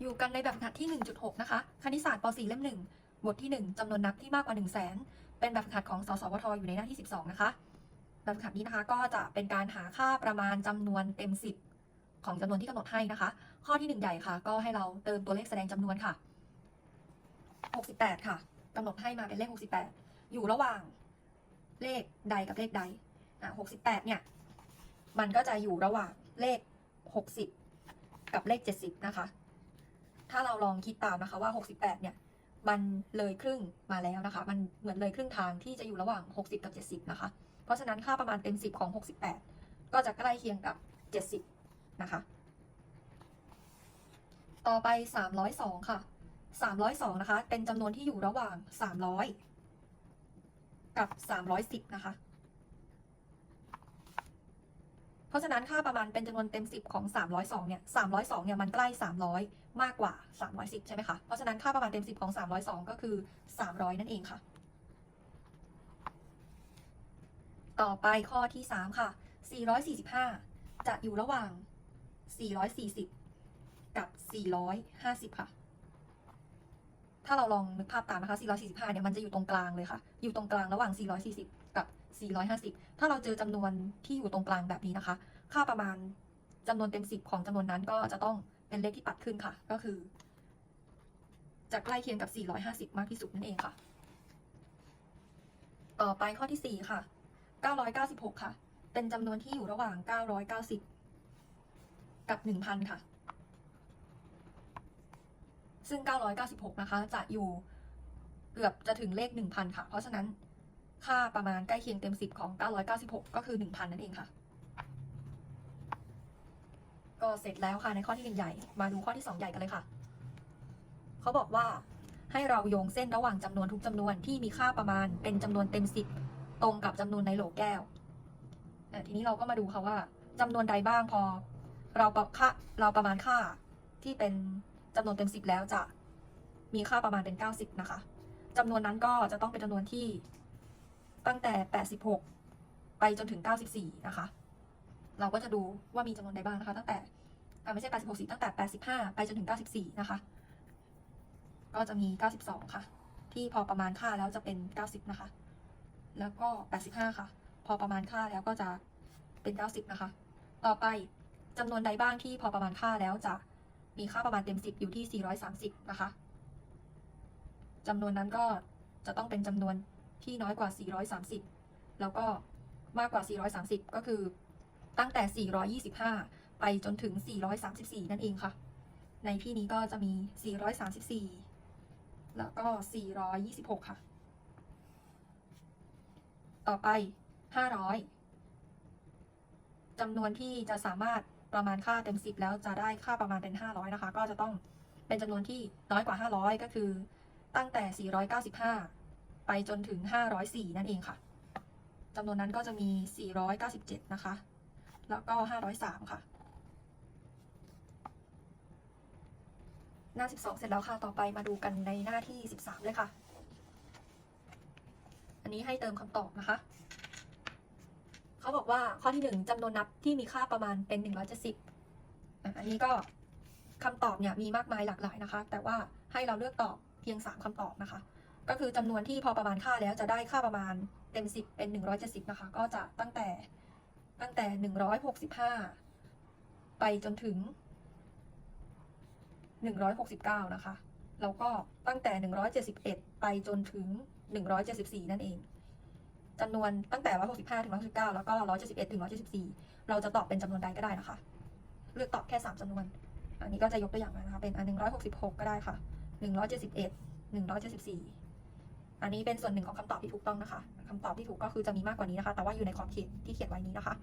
อยู่กันในแบบหัดที่ 1.6 นะคะ คณิตศาสตร์ป .4 เล่ม 1 บทที่ 1จำนวนนับที่มากกว่า 1 0 0 0 0แสนเป็นแบบหัดของสสวทอยู่ในหน้าที่ 12 นะคะ แบบหัดนี้นะคะก็จะเป็นการหาค่าประมาณจำนวนเต็ม 10 ของจำนวนที่กำหนดให้นะคะ ข้อที่ 1 ใหญ่ค่ะ ก็ให้เราเติมตัวเลขแสดงจำนวนค่ะ 68 ค่ะกำหนดให้มาเป็นเลข 68 อยู่ระหว่างเลขใดกับเลขใดอะ68 เนี่ย มันก็จะอยู่ระหว่างเลข 60 กับเลข 70 นะคะ ถ้าเราลองคิดตามนะคะว่า 68 เนี่ย มันเลยครึ่งมาแล้วนะคะ มันเหมือนเลยครึ่งทางที่จะอยู่ระหว่าง 60 กับ 70 นะคะ เพราะฉะนั้นค่าประมาณเต็ม 10 ของ 68 ก็จะใกล้เคียงกับ 70 นะคะ ต่อไป 302 ค่ะ 302 นะคะ เป็นจำนวนที่อยู่ระหว่าง 300 กับ 310 นะคะ เพ ราะฉะนั้นค่าประมาณเป็นจำนวนเต็ม 10 ของ 302 เนี่ย 302 เนี่ยมันใกล้ 300 มากกว่า 310 ใช่ไหมคะ เพราะฉะนั้นค่าประมาณเต็ม 10 ของ 302 ก็คือ 300 นั่นเองค่ะ ต่อไปข้อที่ 3 ค่ะ 445 จะอยู่ระหว่าง 440 กับ 450 ค่ะ ถ้าเราลองนึกภาพตามนะคะ 445 เนี่ยมันจะอยู่ตรงกลางเลยค่ะ อยู่ตรงกลางระหว่าง 440กับ 450 ถ้าเราเจอจำนวนที่อยู่ตรงกลางแบบนี้นะคะ ค่าประมาณจำนวนเต็ม 10 ของจำนวนนั้นก็จะต้องเป็นเลขที่ปัดขึ้นค่ะ ก็คือ จะใกล้เคียงกับ 450 มากที่สุดนั่นเองค่ะ ต่อไปข้อที่ 4 ค่ะ 996 ค่ะ เป็นจำนวนที่อยู่ระหว่าง 990 กับ 1,000 ค่ะ ซึ่ง 996 นะคะ จะอยู่เกือบจะถึงเลข 1,000 ค่ะ เพราะฉะนั้น ค่าประมาณใกล้เคียงเต็ม 10 ของ 996 ก็คือ 1,000 นั่นเองค่ะ ก็เสร็จแล้วค่ะในข้อที่ 1 ใหญ่ มาดูข้อที่ 2 ใหญ่กันเลยค่ะ เขาบอกว่าให้เราโยงเส้นระหว่างจำนวนทุกจำนวนที่มีค่าประมาณเป็นจำนวนเต็ม 10 ตรงกับจำนวนในโหลแก้วทีนี้เราก็มาดูค่ะว่าจำนวนใดบ้างพอ เราประค่าเราประมาณค่าที่เป็นจำนวนเต็ม 10 แล้วจะมีค่าประมาณเป็น 90 นะคะจำนวนนั้นก็จะต้องเป็นจำนวนที่ ตั้งแต่ 86 ไปจนถึง 94 นะคะ เราก็จะดูว่ามีจำนวนใดบ้างนะคะ ตั้งแต่ไม่ใช่ 86สิตั้งแต่ 85 ไปจนถึง 94 นะคะ ก็จะมี 92 ค่ะ ที่พอประมาณค่าแล้วจะเป็น 90 นะคะ แล้วก็ 85 ค่ะ พอประมาณค่าแล้วก็จะเป็น 90 นะคะ ต่อไปจำนวนใดบ้างที่พอประมาณค่าแล้วจะมีค่าประมาณเต็ม 10 อยู่ที่ 430 นะคะจำนวนนั้นก็จะต้องเป็นจำนวน ที่น้อยกว่า 430 แล้วก็มากกว่า 430 ก็คือตั้งแต่ 425 ไปจนถึง 434 นั่นเองค่ะ ในที่นี้ก็จะมี 434 แล้วก็ 426 ค่ะ ต่อไป 500 จำนวนที่จะสามารถประมาณค่าเต็ม 10 แล้วจะได้ค่าประมาณเป็น 500 นะคะ ก็จะต้องเป็นจำนวนที่น้อยกว่า 500 ก็คือตั้งแต่ 495 ไปจนถึง 504 นั่นเองค่ะจำนวนนั้นก็จะมี 497 นะคะ แล้วก็ 503 ค่ะ หน้า 12 เสร็จแล้วค่ะ ต่อไปมาดูกันในหน้าที่ 13 เลยค่ะ อันนี้ให้เติมคำตอบนะคะ เขาบอกว่าข้อที่ 1จำนวนนับที่มีค่าประมาณเป็น 170อันนี้ก็คำตอบเนี่ยมีมากมายหลากหลายนะคะ แต่ว่าให้เราเลือกตอบเพียง 3คำตอบนะคะ ก็คือจำนวนที่พอประมาณค่าแล้วจะได้ค่าประมาณเต็ม 10 เป็น 170 นะคะ ก็จะตั้งแต่ตั้งแต่ 165 ไปจนถึง 169 นะคะ แล้วก็ตั้งแต่ 171 ไปจนถึง 174 นั่นเองจำนวนตั้งแต่ 165 ถึง 169 แล้วก็ 171 ถึง 174 เราจะตอบเป็นจำนวนใดก็ได้นะคะ เลือกตอบแค่ 3จำนวน อันนี้ก็จะยกตัวอย่างมานะคะ เป็นอัน166 ก็ได้ค่ะ 171 174 อันนี้เป็นส่วนหนึ่งของคำตอบที่ถูกต้องนะคะคำตอบที่ถูกก็คือจะมีมากกว่านี้นะคะ แต่ว่าอยู่ในขอบเขตที่เขียนไว้นี้นะคะ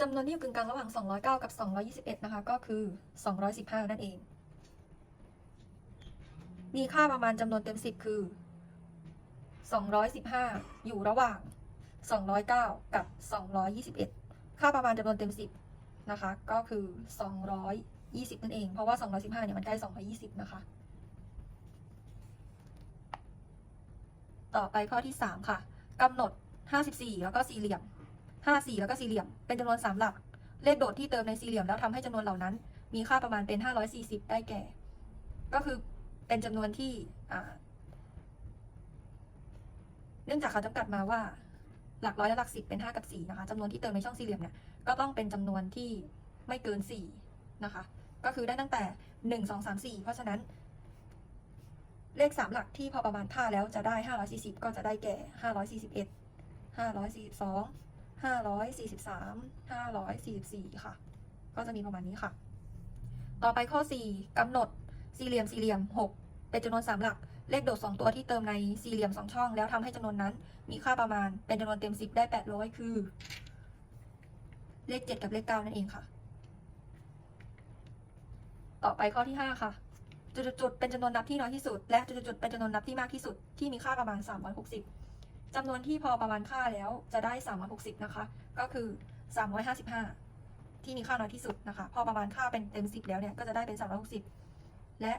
จำนวนที่อยู่กึ่งกลางระหว่าง 209 กับ 221 นะคะ ก็คือ 215 นั่นเอง มีค่าประมาณจำนวนเต็ม 10 คือ 215 อยู่ระหว่าง 209 กับ 221 ค่าประมาณจำนวนเต็ม 10 นะคะ ก็คือ 220 นั่นเอง เพราะว่า 215 เนี่ย มันใกล้ 220 นะคะ ต่อไปข้อที่ 3 ค่ะกำหนด 54 แล้วก็สี่เหลี่ยม 54 แล้วก็สี่เหลี่ยม เป็นจำนวน 3 หลัก เลขโดดที่เติมในสี่เหลี่ยมแล้วทำให้จำนวนเหล่านั้น มีค่าประมาณเป็น 540 ได้แก่ ก็คือเป็นจำนวนที่เนื่องจากเขาจำกัดมาว่า หลักร้อยและหลักสิบเป็น 5 กับ 4 นะคะจำนวนที่เติมในช่องสี่เหลี่ยมเนี่ยก็ต้องเป็นจำนวนที่ไม่เกิน 4 นะคะ ก็คือได้ตั้งแต่ 1 2 3 4 เพราะฉะนั้น เลข3หลักที่พอประมาณค่าแล้วจะได้ 540 ก็จะได้แก่ 541 542 543 544 ค่ะ ก็จะมีประมาณนี้ค่ะ ต่อไปข้อ 4กำหนดสี่เหลี่ยมสี่เหลี่ยม 6 เป็นจำนวน3หลัก เลขโดด 2 ตัวที่เติมในสี่เหลี่ยม 2 ช่อง แล้วทำให้จำนวนนั้น มีค่าประมาณเป็นจำนวนเต็ม 10 ได้ 800 คือ เลข 7 กับเลข 9 นั่นเองค่ะ ต่อไปข้อที่ 5 ค่ะ จุดๆเป็นจำนวนนับที่น้อยที่สุด และจุดๆเป็นจำนวนนับที่มากที่สุดที่มีค่าประมาณ 360จำนวนที่พอประมาณค่าแล้วจะได้ 360 นะคะ ก็คือ 355 ที่มีค่าน้อยที่สุดนะคะ พอประมาณค่าเป็นเต็ม 10 แล้วเนี่ยก็จะได้เป็น 360 และ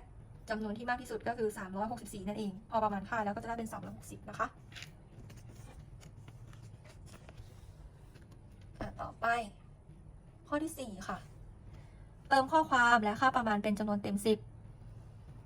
จำนวนที่มากที่สุดก็คือ 364 นั่นเอง พอประมาณค่าแล้วก็จะได้เป็น 360 นะคะอะต่อไป ข้อที่ 4 ค่ะ เติมข้อความและค่าประมาณเป็นจำนวนเต็ม 10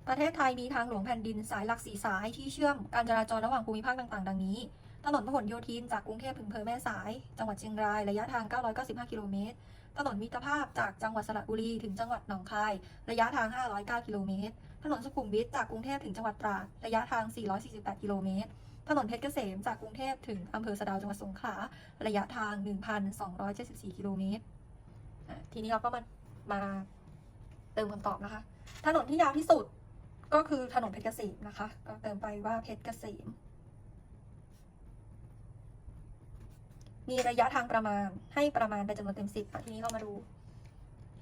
ประเทศไทยมีทางหลวงแผ่นดินสายหลักสีสายที่เชื่อมการจราจรระหว่างภูมิภาคต่างๆ ดังนี้ ถนนพหลโยธินจากกรุงเทพถึงอำเภอแม่สาย จังหวัดเชียงรายระยะทาง 995 กิโลเมตร ถนนมิตรภาพจากจังหวัดสระบุรีถึงจังหวัดหนองคาย ระยะทาง 509 กิโลเมตร ถนนสุขุมวิทจากกรุงเทพถึงจังหวัดตราดระยะทาง 448 กิโลเมตร ถนนเพชรเกษมจากกรุงเทพถึงอำเภอสะดาวจังหวัดสงขลา ระยะทาง 1,274 กิโลเมตร ทีนี้เราก็มามาเติมคำตอบนะคะ ถนนที่ยาวที่สุด ก็คือถนนเพชรเกษมนะคะ ก็เติมไปว่าเพชรเกษม มีระยะทางประมาณให้ประมาณเป็นจำนวนเต็มสิบทีนี้เรามาดู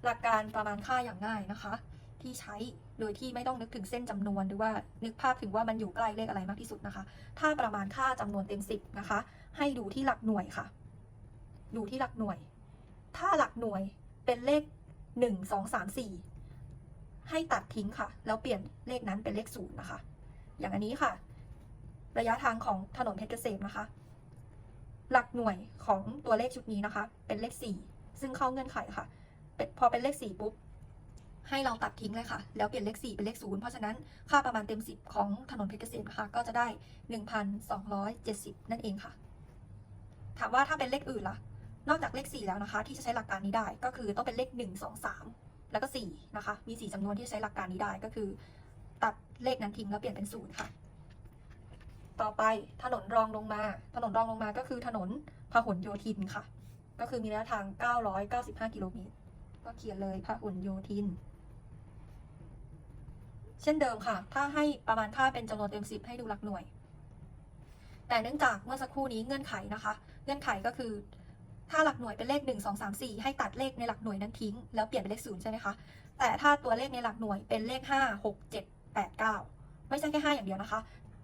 หลักการประมาณค่าอย่างง่ายนะคะ ที่ใช้โดยที่ไม่ต้องนึกถึงเส้นจำนวนหรือว่านึกภาพถึงว่ามันอยู่ใกล้เลขอะไรมากที่สุดนะคะ ถ้าประมาณค่าจำนวนเต็มสิบนะคะ ให้ดูที่หลักหน่วยค่ะ ดูที่หลักหน่วย ถ้าหลักหน่วยเป็นเลขหนึ่งสองสามสี่ ให้ตัดทิ้งค่ะ แล้วเปลี่ยนเลขนั้นเป็นเลขศูนย์นะคะ อย่างอันนี้ค่ะ ระยะทางของถนนเพชรเกษมนะคะ หลักหน่วยของตัวเลขชุดนี้นะคะ เป็นเลขสี่ซึ่งเข้าเงื่อนไขค่ะพอเป็นเลขสี่ปุ๊บ ให้เราตัดทิ้งเลยค่ะ แล้วเปลี่ยนเลขสี่เป็นเลขศูนย์เพราะฉะนั้นค่าประมาณเต็มสิบของถนนเพชรเกษมนะคะก็จะได้หนึ่งพันสองร้อยเจ็ดสิบนั่นเองค่ะ ถามว่าถ้าเป็นเลขอื่นล่ะ นอกจากเลขสี่แล้วนะคะ ที่จะใช้หลักการนี้ได้ก็คือต้องเป็นเลขหนึ่งสองสาม แล้วก็สี่นะคะ มีสี่จำนวนที่ใช้หลักการนี้ได้ก็คือ ตัดเลขนั้นทิ้งแล้วเปลี่ยนเป็นศูนย์ค่ะ ต่อไปถนนรองลงมา ถนนรองลงมาก็คือถนนพหลโยธินค่ะ ก็คือมีระยะทาง 995 กิโลเมตร ก็เขียนเลยพหลโยธิน เช่นเดิมค่ะ ถ้าให้ประมาณค่าเป็นจำนวนเต็ม 10 ให้ดูหลักหน่วย แต่เนื่องจากเมื่อสักครู่นี้เงื่อนไขนะคะ เงื่อนไขก็คือ ถ้าหลักหน่วยเป็นเลข 1 2 3 4 ให้ตัดเลขในหลักหน่วยนั้นทิ้ง แล้วเปลี่ยนเป็นเลขศูนย์ใช่ไหมคะ แต่ถ้าตัวเลขในหลักหน่วยเป็นเลข 5 6 7 8 9 ไม่ใช่แค่ 5 อย่างเดียวนะคะ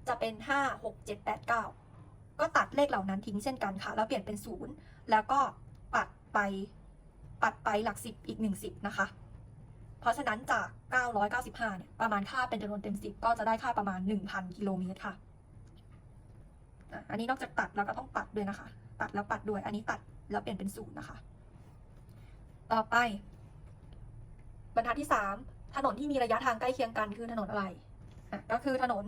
จะเป็น 5 6 7 8 9 ก็ตัดเลขเหล่านั้นทิ้งเช่นกันค่ะ แล้วเปลี่ยนเป็นศูนย์แล้วก็ปัดไปปัดไปหลักสิบอีกหนึ่งสิบนะคะ เพราะฉะนั้นจาก 995 เนี่ย ประมาณค่าเป็นจำนวนเต็มสิบก็จะได้ค่าประมาณ 1,000 กิโลเมตรค่ะอะอันนี้นอกจากตัดแล้วก็ต้องปัดด้วยนะคะ ตัดแล้วปัดด้วย อันนี้ตัด แล้วเปลี่ยนเป็นศูนย์นะคะ ต่อไป บรรทัดที่3ถนนที่มีระยะทางใกล้เคียงกันคือถนนอะไรอะก็คือถนน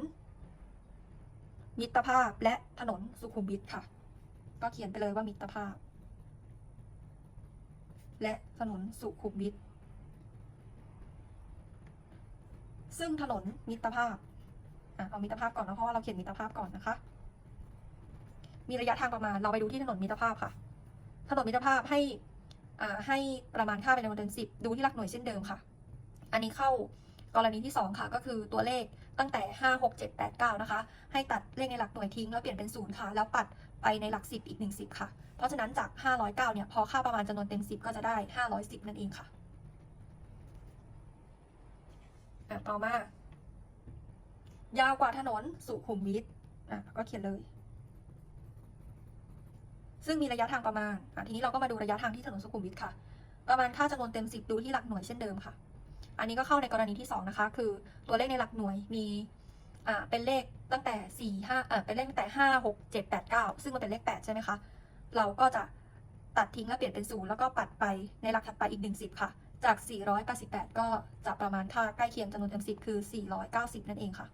มิตรภาพและถนนสุขุมวิทค่ะ ก็เขียนไปเลยว่ามิตรภาพ และถนนสุขุมวิทซึ่งถนนมิตรภาพอะเอามิตรภาพก่อนนะเพราะว่าเราเขียนมิตรภาพก่อนนะคะ มีระยะทางประมาณเราไปดูที่ถนนมิตรภาพค่ะ ถนนมิตรภาพให้ให้ประมาณค่าเป็นจำนวนเต็มสิบดูที่หลักหน่วยเช่นเดิมค่ะ อันนี้เข้ากรณีที่ 2 ค่ะ ก็คือตัวเลขตั้งแต่ 5 6 7 8 9 นะคะ ให้ตัดเลขในหลักหน่วยทิ้ง แล้วเปลี่ยนเป็นศูนย์ค่ะ แล้วปัดไปในหลัก 10 อีก 1 10 ค่ะ เพราะฉะนั้นจาก 509 เนี่ย พอค่าประมาณจำนวนเต็ม 10 ก็จะได้ 510 นั่นเองค่ะอะต่อมา ยาวกว่าถนนสุขุมวิทอะก็เขียนเลย ซึ่งมีระยะทางประมาณทีนี้เราก็มาดูระยะทางที่ถนนสุขุมวิทค่ะ ประมาณค่าจำนวนเต็ม 10 ดูที่หลักหน่วยเช่นเดิมค่ะ อันนี้ก็เข้าในกรณีที่ 2 นะคะ คือตัวเลขในหลักหน่วยมีอ่าเป็นเลขตั้งแต่ 4 5อ่าเป็นเลขตั้งแต่ 5 6 7 8 9 ซึ่งมันเป็นเลข 8 ใช่ไหมคะ เราก็จะตัดทิ้งแล้วเปลี่ยนเป็นศูนย์แล้วก็ปัดไปในหลักถัดไปอีก 1 10 ค่ะ จาก 488 ก็จะประมาณค่าใกล้เคียงจำนวนเต็ม 10 คือ 490 นั่นเองค่ะ